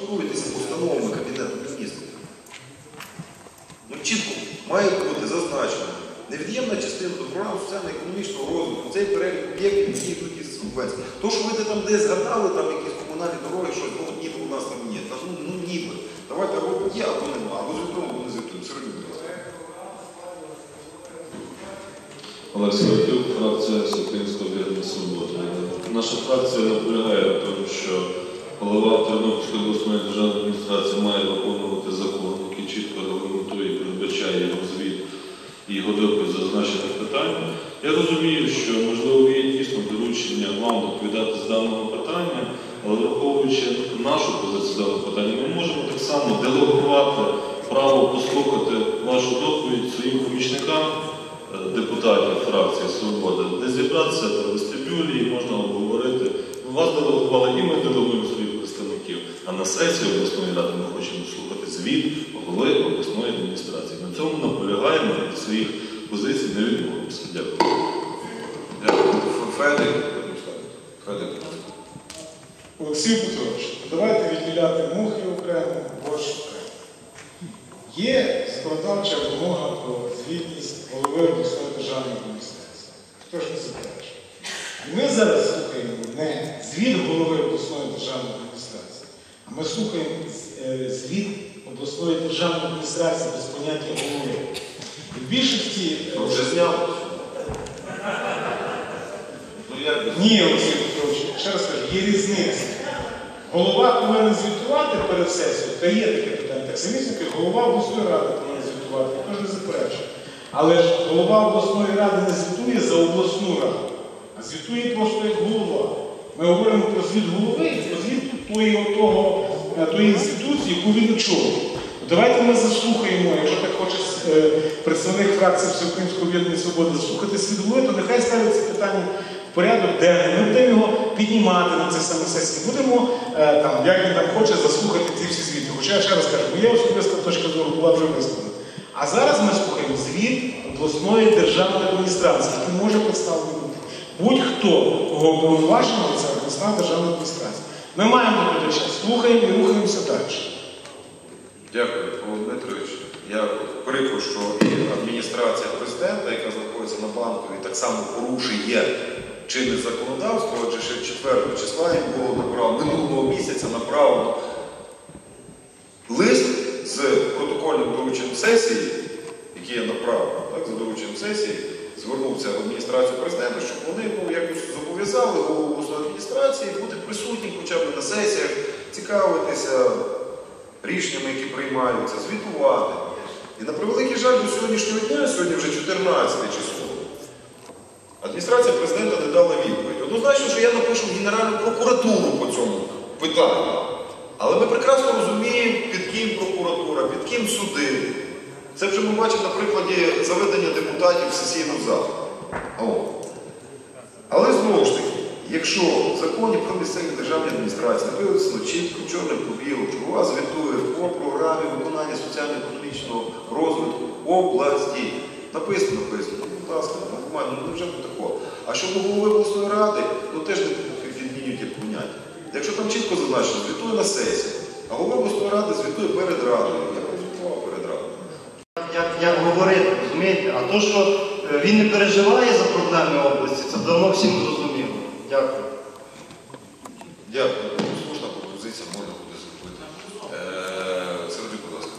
Керуєтеся постановами Кабінету міністрів. Ну, чітко має бути зазначено невід'ємна частина до програми соціально-економічного розвитку, цей перелік об'єктів, які йдуть із субвенцій. То, що ви там десь згадали, там якісь комунальні дороги, щось, ну ніби у нас там є. Ну, ну ніби. Давайте або є, або нема, або звітуємо, або не звітуємо. Будь. Олексій Ватюк, фракція Всеукраїнського об'єднання Свобода. Наша фракція наполягає на тому, що голова Тернопільської обласної державної адміністрації має виконувати закон, який чітко регламентує передбачає його звіт і його допис зазначених питань. Я розумію, що можливо є дійсно доручення вам доповідати з даного питання, але враховуючи нашу позицію даного питання, ми можемо так само делегувати право послухати вашу доповідь своїм помічникам е, депутатів фракції Свобода, де зібратися в вестибюлі можна обговорити. Вас делегували і ми делегуємо представників. А на сесії обласної ради ми хочемо слухати звіт голови обласної адміністрації. На цьому наполягаємо і своїх позицій не відмовимося. Дякую. Дякую. Федик. Федик. Олексій Петрович, давайте відділяти мухи окремо, борщ окремо. Є законодавча вимога про звітність голови обласної державної адміністрації. Хто ж не заперечує? Ми зараз слухаємо не звіт голови обласної державної ми слухаємо е, звіт обласної державної адміністрації без поняття голови. В більшості е, Ну, вже зняв. Ну, Ні, Олексій Петрович, ще раз кажу, є різниця. Голова повинен звітувати перед сесією, та є таке питання. Так само, як голова обласної ради повинен звітувати, ніхто ж не заперечує. Але ж голова обласної ради не звітує за обласну раду, а звітує просто як голова. Ми говоримо про звіт голови про звіт тої, того, е, тої інституції, яку він очолює. Давайте ми заслухаємо, якщо так хоче е, представник фракції Всеукраїнського об'єднання свободи заслухати світ голови, то нехай ставить це питання в порядок денний. Ми будемо його піднімати на цій самій сесії. Будемо, е, там, як він там хоче, заслухати ці всі звіти. Хоча я ще раз кажу, моя особиста точка зору була вже висловлена. А зараз ми слухаємо звіт обласної державної адміністрації, який може представлений бути. Будь-хто, кого уповноважено, це обласна державна адміністрація. Ми маємо доглядача, слухаємо і рухаємося далі. Дякую, Павло Дмитрович. Я прикру, що і адміністрація президента, яка знаходиться на банковій, так само порушує чинне законодавство, адже ще 4 числа їм було направлено минулого місяця направлено лист з протокольним дорученням сесії, який я направив, так, за дорученням сесії, звернувся в адміністрацію президента, щоб вони ну, якось зобов'язали голову обласної адміністрації бути присутнім хоча б на сесіях, цікавитися рішеннями, які приймаються, звітувати. І на превеликий жаль до сьогоднішнього дня, сьогодні вже 14 число, адміністрація президента не дала відповідь. Однозначно, що я напишу в Генеральну прокуратуру по цьому питанню. Але ми прекрасно розуміємо, під ким прокуратура, під ким суди. Це вже ми бачимо на прикладі заведення депутатів в сесійну залу. Але знову ж таки, якщо в законі про місцеві державні адміністрації написано чітко, чорним по білому, що вас звітує по програмі виконання соціально-економічного розвитку області. Написано, написано, будь ласка, нормально, ну вже такого. А щодо голови обласної ради, ну теж не відмінюють поняття. Якщо там чітко зазначено, звітує на сесії, а голова обласної ради звітує перед радою. Я прозвітував перед радою. Як, як говорити, розумієте? А то, що е, він не переживає за проблеми області, це давно всім зрозуміло. Дякую. Дякую. Слушна пропозиція, можна буде зробити. Е, Сергій, будь ласка.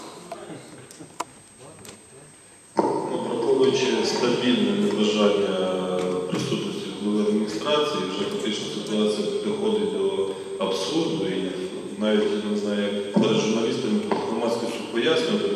Ну, Враховуючи стабільне небажання присутності голови адміністрації, вже фактично ситуація доходить до абсурду і навіть не знаю, як перед журналістами громадськістю пояснювати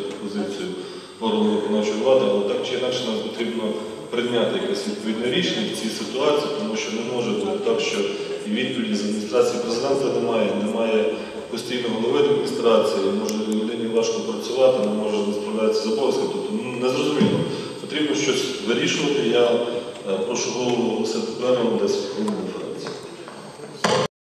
органу виконавчої влади, але так чи інакше нам потрібно прийняти якесь відповідне рішення в цій ситуації, тому що не може бути так, що і відповіді з адміністрації президента немає, немає постійного голови адміністрації, може людині важко працювати, не може не справлятися з обов'язками. Тобто ну, незрозуміло. Потрібно щось вирішувати. Я е, прошу голову Олександра 10 хвилин.